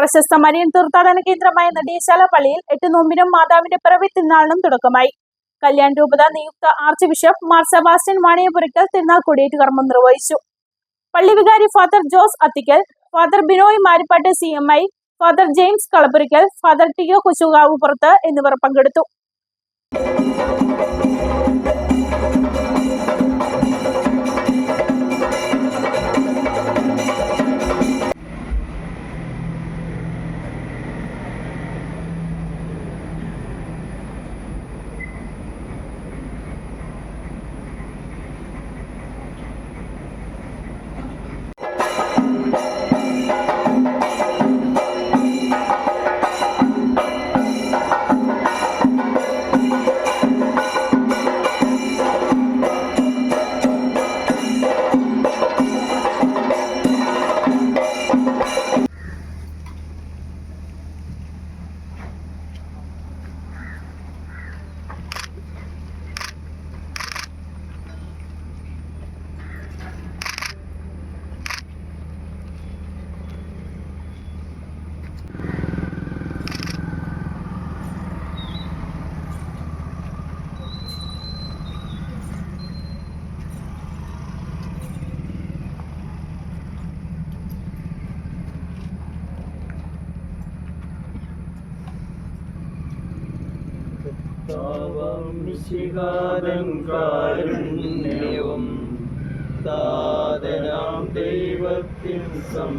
പ്രശസ്ത മരിയൻ തീർത്ഥാടന കേന്ദ്രമായ നെടിയശാല പള്ളിയിൽ എട്ട് നോമ്പിനും മാതാവിന്റെ പിറവി തിരുനാളിനും തുടക്കമായി. കല്യാൺ രൂപത നിയുക്ത archbishop Mar Sebastian Vaniyapurackal തിരുനാൾ കൊടിയേറ്റ് കർമ്മം നിർവഹിച്ചു. പള്ളി വികാരി father Jose Athickal father Binoy Marippattu C M I father James Kalappurackal father Teo O Kochukavu Purathu എന്നിവർ പങ്കെടുത്തു. ശിഹാദം കാരുണ്യവും. സം